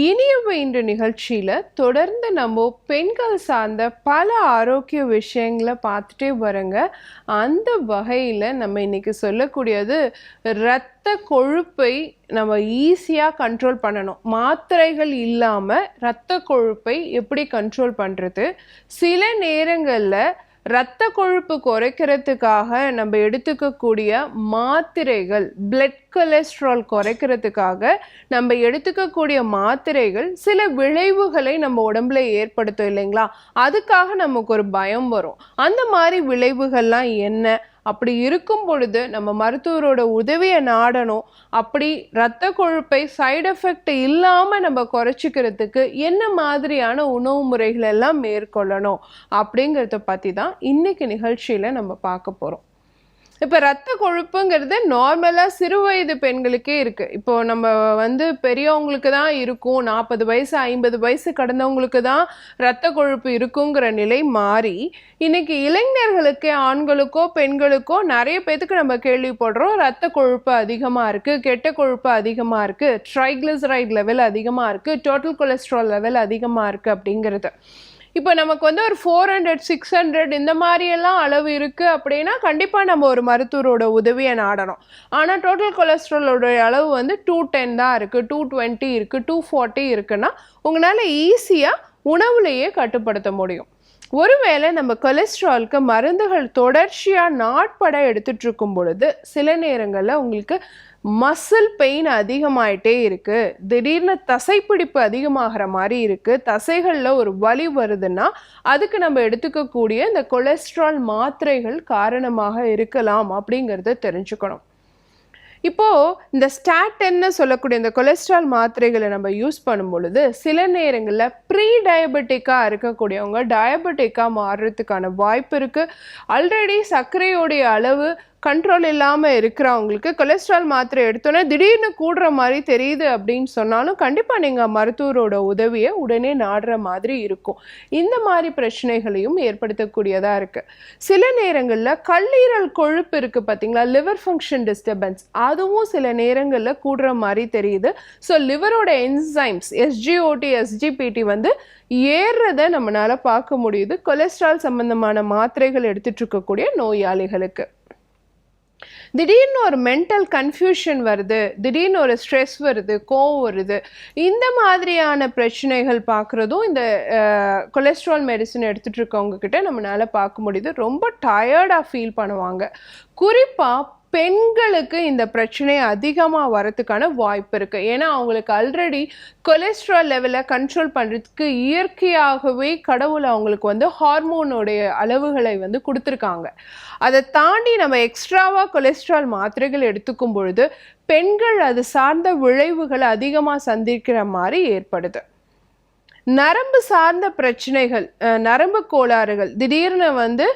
இனியவ இன்று நிகழ்ச்சியில் தொடர்ந்து நம்ம பெண்கள் சார்ந்த பல ஆரோக்கிய விஷயங்களை பார்த்துட்டே வரங்க அந்த வகையில் நம்ம இன்றைக்கி சொல்லக்கூடியது இரத்த கொழுப்பை நம்ம ஈஸியாக கண்ட்ரோல் பண்ணணும். மாத்திரைகள் இல்லாமல் இரத்த கொழுப்பை எப்படி கண்ட்ரோல் பண்ணுறது சில நேரங்களில் இரத்த கொழுப்பு குறைக்கிறதுக்காக நம்ம எடுத்துக்கக்கூடிய மாத்திரைகள் பிளட் கொலஸ்ட்ரால் குறைக்கிறதுக்காக நம்ம எடுத்துக்கக்கூடிய மாத்திரைகள் சில விளைவுகளை நம்ம உடம்புல ஏற்படுத்தும் இல்லைங்களா? அதுக்காக நமக்கு ஒரு பயம் வரும். அந்த மாதிரி விளைவுகள்லாம் என்ன? அப்படி இருக்கும் பொழுது நம்ம மருத்துவரோட உதவியை நாடணும். அப்படி இரத்த கொழுப்பை சைடு எஃபெக்ட் இல்லாமல் நம்ம குறைச்சிக்கிறதுக்கு என்ன மாதிரியான உணவு முறைகள் எல்லாம் மேற்கொள்ளணும் அப்படிங்கிறத பற்றி தான் இன்னைக்கு நிகழ்ச்சியில் நம்ம பார்க்க போகிறோம் இப்போ ரத்த கொழுப்புங்கிறது நார்மலாக சிறு வயது பெண்களுக்கே இருக்குது இப்போது நம்ம வந்து பெரியவங்களுக்கு தான் இருக்கும். நாற்பது வயசு ஐம்பது வயசு கடந்தவங்களுக்கு தான் ரத்த கொழுப்பு இருக்குங்கிற நிலை மாறி இன்னைக்கு இளைஞர்களுக்கு ஆண்களுக்கோ பெண்களுக்கோ நிறைய பேத்துக்கு நம்ம கேள்விப்படுறோம் ரத்த கொழுப்பு அதிகமாக இருக்குது கெட்ட கொழுப்பு அதிகமாக இருக்குது ட்ரைக்ளிசரைட் லெவல் அதிகமாக இருக்குது டோட்டல் கொலஸ்ட்ரால் லெவல் அதிகமாக இருக்குது அப்படிங்கிறது. இப்போ நமக்கு வந்து ஒரு ஃபோர் ஹண்ட்ரட் சிக்ஸ் ஹண்ட்ரட் இந்த மாதிரியெல்லாம் அளவு இருக்குது அப்படின்னா கண்டிப்பாக நம்ம ஒரு மருத்துவரோட உதவியை நாடணும். ஆனால் டோட்டல் கொலஸ்ட்ராலோட அளவு வந்து டூ டென் தான் இருக்குது டூ டுவெண்ட்டி இருக்குது டூ ஃபார்ட்டி இருக்குன்னா உங்களால் ஈஸியாக உணவுலையே கட்டுப்படுத்த முடியும். ஒருவேளை நம்ம கொலஸ்ட்ரால்க்கு மருந்துகள் தொடர்ச்சியாக நாட்பட எடுத்துகிட்ருக்கும் பொழுது சில நேரங்களில் உங்களுக்கு மசில் பெயின் அதிகமாயிட்டே இருக்குது திடீர்னு தசைப்பிடிப்பு அதிகமாகிற மாதிரி இருக்குது தசைகளில் ஒரு வலி வருதுன்னா அதுக்கு நம்ம எடுத்துக்கக்கூடிய இந்த கொலஸ்ட்ரால் மாத்திரைகள் காரணமாக இருக்கலாம் அப்படிங்கிறத தெரிஞ்சுக்கணும். இப்போது இந்த ஸ்டாட்டின்னு சொல்லக்கூடிய இந்த கொலஸ்ட்ரால் மாத்திரைகளை நம்ம யூஸ் பண்ணும் பொழுது சில நேரங்களில் ப்ரீ டயபெட்டிக்காக இருக்கக்கூடியவங்க டயபெட்டிக்காக மாறுறதுக்கான வாய்ப்பு இருக்குது ஆல்ரெடி சர்க்கரையோடைய அளவு கண்ட்ரோல் இல்லாமல் இருக்கிறவங்களுக்கு கொலஸ்ட்ரால் மாத்திரை எடுத்தோன்னே திடீர்னு கூடுற மாதிரி தெரியுது அப்படின்னு சொன்னாலும் கண்டிப்பாக நீங்கள் மருத்துவரோட உதவியை உடனே நாடுற மாதிரி இருக்கும். இந்த மாதிரி பிரச்சனைகளையும் ஏற்படுத்தக்கூடியதாக இருக்குது சில நேரங்களில் கல்லீரல் கொழுப்பு இருக்குது பார்த்தீங்களா லிவர் ஃபங்க்ஷன் டிஸ்டர்பன்ஸ் அதுவும் சில நேரங்களில் கூடுற மாதிரி தெரியுது. ஸோ லிவரோட என்சைம்ஸ் எஸ்ஜிஓடி எஸ்ஜிபிடி வந்து ஏறுறத நம்மளால் பார்க்க முடியுது. கொலஸ்ட்ரால் சம்பந்தமான மாத்திரைகள் எடுத்துட்டு இருக்கக்கூடிய நோயாளிகளுக்கு. திடீர்னு ஒரு மென்டல் கன்ஃபியூஷன் வருது. திடீர்னு ஒரு ஸ்ட்ரெஸ் வருது. கோவம் வருது. இந்த மாதிரியான பிரச்சனைகள் பார்க்குறதும் இந்த கொலஸ்ட்ரால் மெடிசன் எடுத்துகிட்டு இருக்கவங்க கிட்ட நம்மளால பார்க்க முடியுது. ரொம்ப டயர்டாக ஃபீல் பண்ணுவாங்க. குறிப்பாக பெண்களுக்கு இந்த பிரச்சனை அதிகமாக வரத்துக்கான வாய்ப்பு இருக்குது ஏன்னா அவங்களுக்கு ஆல்ரெடி கொலஸ்ட்ரால் லெவலை கண்ட்ரோல் பண்ணுறதுக்கு இயற்கையாகவே கடவுள் அவங்களுக்கு வந்து ஹார்மோனுடைய அளவுகளை வந்து கொடுத்துருக்காங்க. அதை தாண்டி நம்ம எக்ஸ்ட்ராவாக கொலஸ்ட்ரால் மாத்திரைகள் எடுத்துக்கும் பொழுது பெண்கள் அது சார்ந்த விளைவுகளை அதிகமாக சந்திக்கிற மாதிரி ஏற்படுது. நரம்பு சார்ந்த பிரச்சனைகள் நரம்பு கோளாறுகள் திடீர்னு வந்து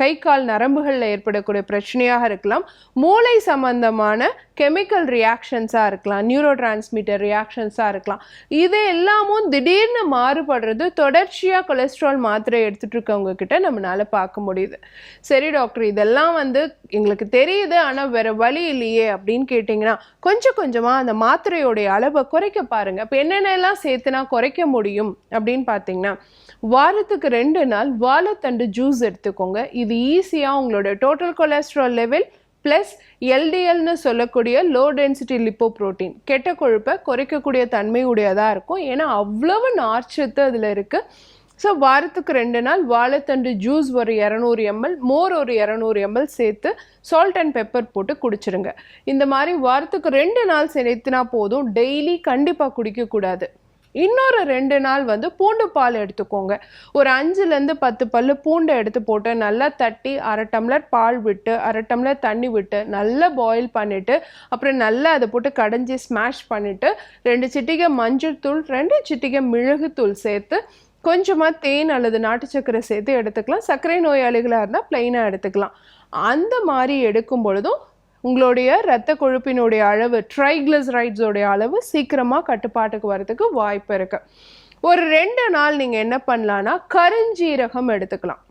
கை கால் நரம்புகளில் ஏற்படக்கூடிய பிரச்சனையாக இருக்கலாம். மூளை சம்பந்தமான கெமிக்கல் ரியாக்ஷன்ஸாக இருக்கலாம். நியூரோ டிரான்ஸ்மிட்டர் ரியாக்ஷன்ஸாக இருக்கலாம். இது எல்லாமும் திடீர்னு மாறுபடுறது தொடர்ச்சியாக கொலஸ்ட்ரால் மாத்திரை எடுத்துகிட்டு இருக்கவங்க கிட்ட நம்மளால பார்க்க முடியுது. சரி டாக்டர் இதெல்லாம் வந்து எங்களுக்கு தெரியுது ஆனால் வேறு வழி இல்லையே அப்படின்னு கேட்டிங்கன்னா கொஞ்சம் கொஞ்சமாக அந்த மாத்திரையோடைய அளவை குறைக்க பாருங்கள் இப்போ என்னென்னலாம் சேர்த்துனா குறைக்க முடியும் அப்படின்னு பார்த்தீங்கன்னா வாரத்துக்கு ரெண்டு நாள் வாழைத்தண்டு ஜூஸ் எடுத்துக்கோங்க. இது ஈஸியாக உங்களோட டோட்டல் கொலஸ்ட்ரால் லெவல் ப்ளஸ் எல்டிஎல்னு சொல்லக்கூடிய லோ டென்சிட்டி லிப்போ ப்ரோட்டீன் கெட்ட கொழுப்பை குறைக்கக்கூடிய தன்மை உடையதாக இருக்கும். ஏன்னா அவ்வளவு நார்ச்சத்து அதில் இருக்குது ஸோ வாரத்துக்கு ரெண்டு நாள் வாழைத்தண்டு ஜூஸ் ஒரு இரநூறு எம்எல் மோர் ஒரு இரநூறு எம்எல் சேர்த்து சால்ட் அண்ட் பெப்பர் போட்டு குடிச்சிருங்க. இந்த மாதிரி வாரத்துக்கு ரெண்டு நாள் சேர்த்துனா போதும். டெய்லி கண்டிப்பாக குடிக்கக்கூடாது. இன்னொரு ரெண்டு நாள் வந்து பூண்டு பால் எடுத்துக்கோங்க. ஒரு அஞ்சுலேருந்து பத்து பல்லு பூண்டை எடுத்து போட்டு நல்லா தட்டி அரை டம்ளர் பால் விட்டு அரை டம்ளர் தண்ணி விட்டு நல்லா பாயில் பண்ணிவிட்டு அப்புறம் நல்லா அதை போட்டு கடைஞ்சி ஸ்மாஷ் பண்ணிவிட்டு ரெண்டு சிட்டிகை மஞ்சள் தூள் ரெண்டு சிட்டிகை மிளகுத்தூள் சேர்த்து கொஞ்சமாக தேன் அல்லது நாட்டு சர்க்கரை சேர்த்து எடுத்துக்கலாம். சர்க்கரை நோயாளிகளாக இருந்தால் ப்ளைனாக எடுத்துக்கலாம். அந்த மாதிரி எடுக்கும் பொழுதும் உங்களுடைய இரத்த கொழுப்பினுடைய அளவு ட்ரைக்ளிசரைட்ஸோடைய அளவு சீக்கிரமாக கட்டுப்பாட்டுக்கு வரதுக்கு வாய்ப்பு இருக்குது ஒரு ரெண்டு நாள் நீங்கள் என்ன பண்ணலான்னா கருஞ்சீரகம் எடுத்துக்கலாம்.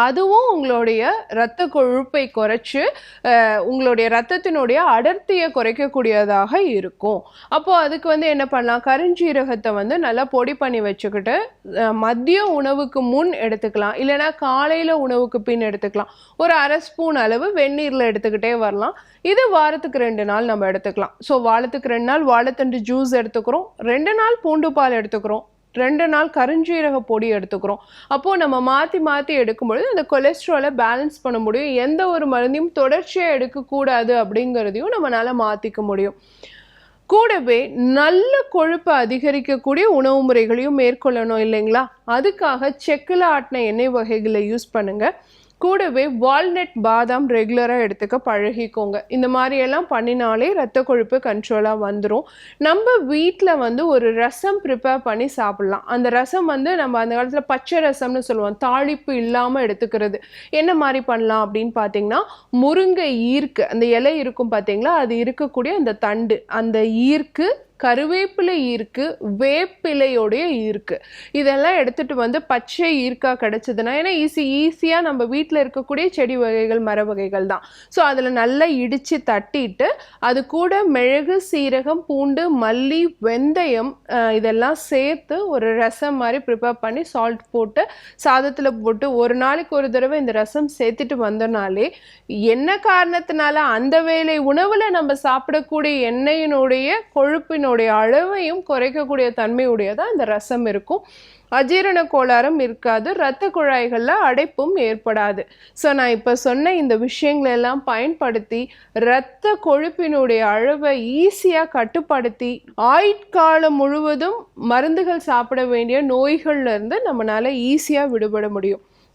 அதுவும் உங்களுடைய இரத்த கொழுப்பை குறைச்சு உங்களுடைய ரத்தத்தினுடைய அடர்த்தியை குறைக்கக்கூடியதாக இருக்கும். அப்போ அதுக்கு வந்து என்ன பண்ணலாம்? கருஞ்சீரகத்தை வந்து நல்லா பொடி பண்ணி வச்சுக்கிட்டு மதிய உணவுக்கு முன் எடுத்துக்கலாம். இல்லைன்னா காலையில் உணவுக்கு பின் எடுத்துக்கலாம். ஒரு அரை ஸ்பூன் அளவு வெந்நீரில் எடுத்துக்கிட்டே வரலாம். இது வாரத்துக்கு ரெண்டு நாள் நம்ம எடுத்துக்கலாம். ஸோ வாரத்துக்கு ரெண்டு நாள் வாழைத்தண்டு ஜூஸ் எடுத்துக்கிறோம். ரெண்டு நாள் பூண்டு பால் எடுத்துக்கிறோம். ரெண்டு நாள் கருஞ்சீரக பொடி எடுத்துக்கிறோம். அப்போது நம்ம மாற்றி மாற்றி எடுக்கும்பொழுது அந்த கொலஸ்ட்ராலை பேலன்ஸ் பண்ண முடியும். எந்த ஒரு மருந்தையும் தொடர்ச்சியாக எடுக்கக்கூடாது அப்படிங்கிறதையும் நம்மளால் மாற்றிக்க முடியும். கூடவே நல்ல கொழுப்பை அதிகரிக்கக்கூடிய உணவு முறைகளையும் மேற்கொள்ளணும் இல்லைங்களா? அதுக்காக செக்கில் ஆட்டின எண்ணெய் வகைகளை யூஸ் பண்ணுங்கள் கூடவே வால்நட் பாதாம் ரெகுலராக எடுத்துக்க பழகிக்கோங்க. இந்த மாதிரியெல்லாம் பண்ணினாலே ரத்த கொழுப்பு கண்ட்ரோலாக வந்துடும் நம்ம வீட்டில் வந்து ஒரு ரசம் ப்ரிப்பேர் பண்ணி சாப்பிட்லாம். அந்த ரசம் வந்து நம்ம அந்த காலத்தில் பச்சை ரசம்னு சொல்லுவோம். தாளிப்பு இல்லாமல் எடுத்துக்கிறது. என்ன மாதிரி பண்ணலாம் அப்படின்னு பார்த்தீங்கன்னா முருங்கை ஈர்க்கு. அந்த இலை இருக்கும் பார்த்தீங்களா அது இருக்கக்கூடிய அந்த தண்டு. அந்த ஈர்க்கு கருவேப்பிலை ஈர்க்கு வேப்பிலையோடைய ஈர்க்கு இதெல்லாம் எடுத்துட்டு வந்து பச்சை ஈர்க்கா கிடைச்சதுன்னா ஏன்னா ஈஸி ஈஸியாக நம்ம வீட்டில் இருக்கக்கூடிய செடி வகைகள் மர வகைகள் தான். ஸோ அதில் நல்லா இடித்து தட்டிட்டு அது கூட மிளகு சீரகம் பூண்டு மல்லி வெந்தயம் இதெல்லாம் சேர்த்து ஒரு ரசம் மாதிரி ப்ரிப்பேர் பண்ணி சால்ட் போட்டு சாதத்தில் போட்டு ஒரு நாளைக்கு ஒரு தடவை இந்த ரசம் சேர்த்துட்டு வந்தோம்னாலே என்ன காரணத்தினால அந்த வேலை உணவில் நம்ம சாப்பிடக்கூடிய எண்ணெயினுடைய கொழுப்பினுடைய அளவையும் குறைக்கக்கூடிய தன்மையுடையதாக இந்த ரசம் இருக்கும். அஜீரண கோளாறும் இருக்காது. இரத்த குழாய்களில் அடைப்பும் ஏற்படாது. ஸோ நான் இப்போ சொன்ன இந்த விஷயங்களை எல்லாம் பயன்படுத்தி இரத்த கொழுப்பினுடைய அளவை ஈஸியாக கட்டுப்படுத்தி ஆயுட்காலம் முழுவதும் மருந்துகள் சாப்பிட வேண்டிய நோய்கள்ல இருந்து நம்மளால ஈஸியாக விடுபட முடியும்.